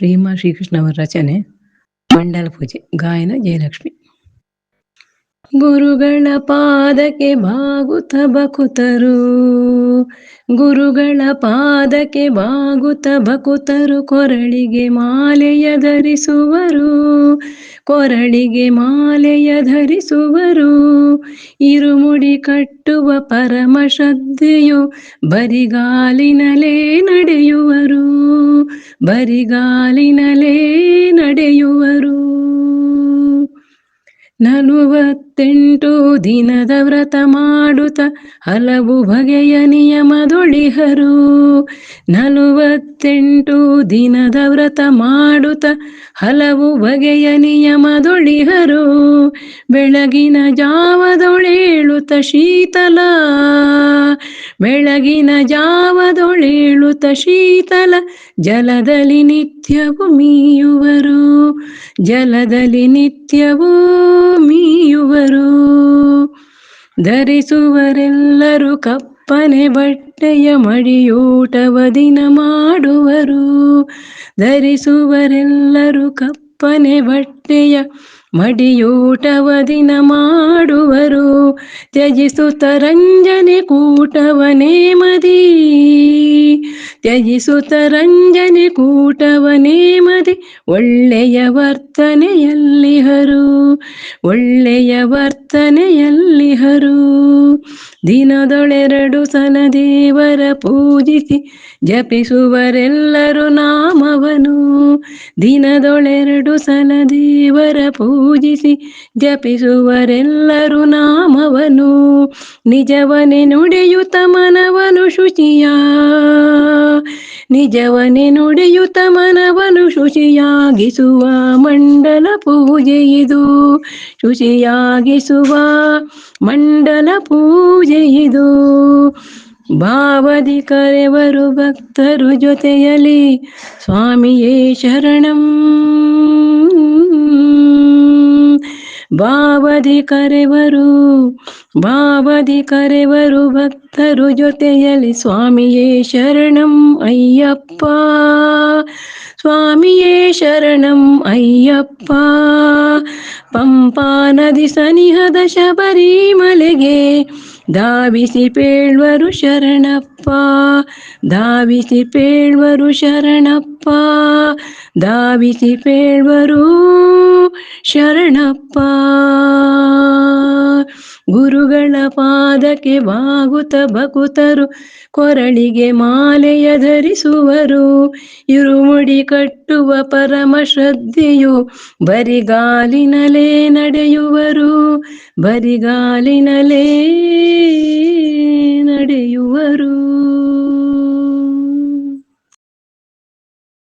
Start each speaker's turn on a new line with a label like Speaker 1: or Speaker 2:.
Speaker 1: ಪ್ರೇಮ ಶ್ರೀಕೃಷ್ಣ ಅವರ ರಚನೆ, ಮಂಡಲ ಪೂಜೆ, ಗಾಯನ ಜಯಲಕ್ಷ್ಮಿ. ಗುರುಗಳ ಪಾದಕ್ಕೆ ಬಾಗುತ ಬಕುತರು, ಗುರುಗಳ ಪಾದಕ್ಕೆ ಬಾಗುತ ಬಕುತರು ಕೊರಳಿಗೆ ಮಾಲೆಯ ಧರಿಸುವರು. ಕೊರಳಿಗೆ ಮಾಲೆಯ ಧರಿಸುವರು. ಇರುಮುಡಿ ಕಟ್ಟುವ ಪರಮ ಶ್ರದ್ಧೆಯು ಬರಿಗಾಲಿನಲೇ ನಡೆಯುವರು. ಬರಿಗಾಲಿನಲೇ ನಡೆಯುವರು. ನಲವತ್ತೆಂಟು ದಿನದ ವ್ರತ ಮಾಡುತ್ತ ಹಲವು ಬಗೆಯ ನಿಯಮದೊಳಿಹರು ನಲವತ್ತೆಂಟು ದಿನದ ವ್ರತ ಮಾಡುತ್ತ ಹಲವು ಬಗೆಯ ನಿಯಮದೊಳಿಹರು ಬೆಳಗಿನ ಜಾವದೊಳೇಳುತ್ತ ಶೀತಲ ಬೆಳಗಿನ ಜಾವದೊಳೇಳುತ ಶೀತಲ ಜಲದಲ್ಲಿ ನಿತ್ಯವೂ ಮೀಯುವರು. ಜಲದಲ್ಲಿ ನಿತ್ಯವೂ ಮೀಯುವರು. ಧರಿಸುವರೆಲ್ಲರೂ ಕಪ್ಪನೆ ಬಟ್ಟೆಯ ಮಡಿಯೂಟವ ದಿನ ಮಾಡುವರು. ಧರಿಸುವರೆಲ್ಲರೂ ಕಪ್ಪನೆ ಬಟ್ಟೆಯ ಮಡಿಯೂಟವ ದಿನ ಮಾಡುವರು. ತ್ಯಜಿಸು ರಂಜನೆ ಕೂಟವನೇ ಮದಿ. ತ್ಯಜಿಸು ರಂಜನೆ ಕೂಟವನೇ ಮದಿ. ಒಳ್ಳೆಯ ವರ್ತನೆಯಲ್ಲಿ ಹರು ಒಳ್ಳೆಯ ವರ್ತನೆಯಲ್ಲಿ ವರ್ತನೆಯಲ್ಲಿಹರು. ದಿನದೊಳೆರಡು ಸಲ ದೇವರ ಪೂಜಿಸಿ ಜಪಿಸುವರೆಲ್ಲರೂ ನಾಮವನು. ದಿನದೊಳೆರಡು ಸಲ ದೇವರ ಪೂಜಿಸಿ ಜಪಿಸುವರೆಲ್ಲರೂ ನಾಮವನು. ನಿಜವನೆ ನುಡಿಯುತ ಮನವನು ಶುಚಿಯ. ನಿಜವನೆ ನುಡಿಯುತ ಮನವನು ಶುಚಿಯಾಗಿಸುವ ಮಂಡಲ ಪೂಜೆ ಇದು. ಶುಚಿಯಾಗಿಸುವ ಮಂಡಲ ಪೂಜೆ ಇದು. ಭಾವದಿ ಕರೆವರು ಭಕ್ತರು ಜೊತೆಯಲಿ ಸ್ವಾಮಿಯೇ ಶರಣಂ. ಭಾವದಿ ಕರೆವರು ಭಾವಧಿ ಕರೆವರು ಭಕ್ತರು ಜೊತೆಯಲ್ಲಿ ಸ್ವಾಮಿಯೇ ಶರಣಂ ಅಯ್ಯಪ್ಪ. ಸ್ವಾಮಿಯೇ ಶರಣಂ ಅಯ್ಯಪ್ಪ. ಪಂಪಾ ನದಿ ಸನಿಹದ ಶಬರಿಮಲೆಗೆ ಧಾವಿಸಿ ಪೇಳ್ವರು ಶರಣಪ್ಪ ಧಾವಿಸಿ ಪೇಳ್ವರು ಶರಣಪ್ಪ ಧಾವಿಸಿ ಪೇಳ್ವರು ಶರಣಪ್ಪ. ಗುರುಗಳ ಪಾದಕ್ಕೆ ಬಾಗುತ ಬಕುತರು ಕೊರಳಿಗೆ ಮಾಲೆಯ ಧರಿಸುವರು. ಇರುಮುಡಿ ಕಟ್ಟುವ ಪರಮ ಶ್ರದ್ಧೆಯು ಬರಿಗಾಲಿನಲೇ ನಡೆಯುವರು. ಬರಿಗಾಲಿನಲೇ